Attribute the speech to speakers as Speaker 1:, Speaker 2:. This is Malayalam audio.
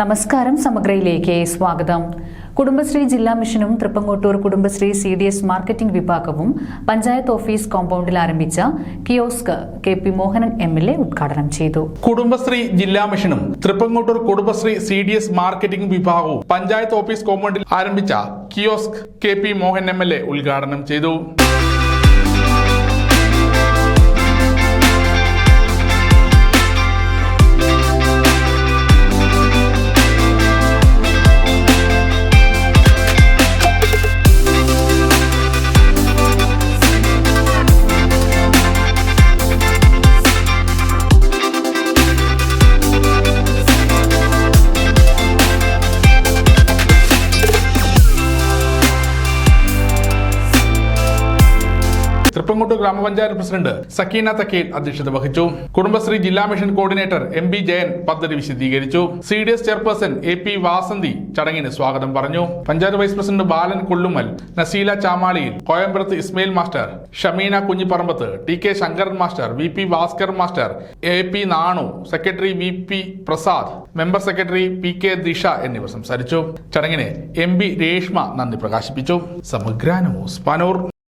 Speaker 1: നമസ്കാരം സമഗ്രയിലേക്ക് സ്വാഗതം. കുടുംബശ്രീ ജില്ലാ മിഷനും Thrippangottur Kudumbashree C D S marketing വിഭാഗവും പഞ്ചായത്ത് ഓഫീസ് കോമ്പൗണ്ടിൽ ആരംഭിച്ച kiosk K P Mohanan M L A ഉദ്ഘാടനം ചെയ്തു.
Speaker 2: കുടുംബശ്രീ ജില്ലാ മിഷനും Thrippangottur Kudumbashree C D S marketing വിഭാഗവും പഞ്ചായത്ത് ഓഫീസ് കോമ്പൗണ്ടിൽ ആരംഭിച്ച kiosk K P Mohan M L A ഉദ്ഘാടനം ചെയ്തു. തൃപ്പങ്ങോട്ടൂർ ഗ്രാമപഞ്ചായത്ത് പ്രസിഡന്റ് സക്കീന തക്കീൽ അധ്യക്ഷത വഹിച്ചു. കുടുംബശ്രീ ജില്ലാ mission coordinator M B Jayan പദ്ധതി വിശദീകരിച്ചു. C D S chairperson A P Vasanthi ചടങ്ങിന് സ്വാഗതം പറഞ്ഞു. Panchayat vice president Balan Kollumal Naseela Chamaliyil Koyambalath Ismail master Shameena Kunhiparambath T K Sankaran master V P Bhaskar master A P Nanu secretary V P Prasad member secretary P K Disha എന്നിവർ സംസാരിച്ചു. ചടങ്ങിന് എം ബി രേഷ്മ നന്ദി പ്രകാശിപ്പിച്ചു. സമഗ്ര ന്യൂസ് പനൂർ.